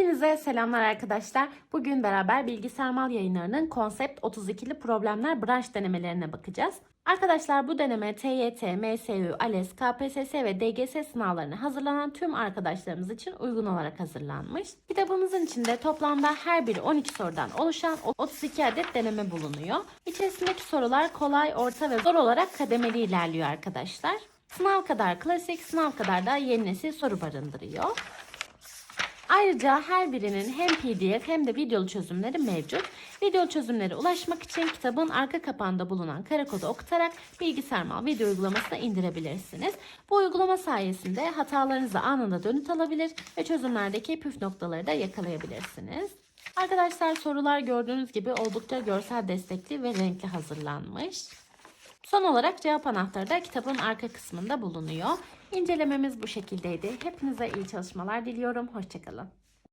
Hepinize selamlar arkadaşlar. Bugün beraber Bilgisayar Mal yayınlarının konsept 32'li problemler branş denemelerine bakacağız. Arkadaşlar bu deneme TYT, MSU, ALES, KPSS ve DGS sınavlarına hazırlanan tüm arkadaşlarımız için uygun olarak hazırlanmış. Kitabımızın içinde toplamda her biri 12 sorudan oluşan 32 adet deneme bulunuyor. İçerisindeki sorular kolay, orta ve zor olarak kademeli ilerliyor arkadaşlar. Sınav kadar klasik, sınav kadar da yeni nesil soru barındırıyor. Ayrıca her birinin hem PDF hem de videolu çözümleri mevcut. Video çözümlere ulaşmak için kitabın arka kapağında bulunan kare kodu okutarak bilgisayar mal video uygulamasına indirebilirsiniz. Bu uygulama sayesinde hatalarınızı anında dönüt alabilir ve çözümlerdeki püf noktaları da yakalayabilirsiniz. Arkadaşlar sorular gördüğünüz gibi oldukça görsel destekli ve renkli hazırlanmış. Son olarak cevap anahtarı da kitabın arka kısmında bulunuyor. İncelememiz bu şekildeydi. Hepinize iyi çalışmalar diliyorum. Hoşçakalın.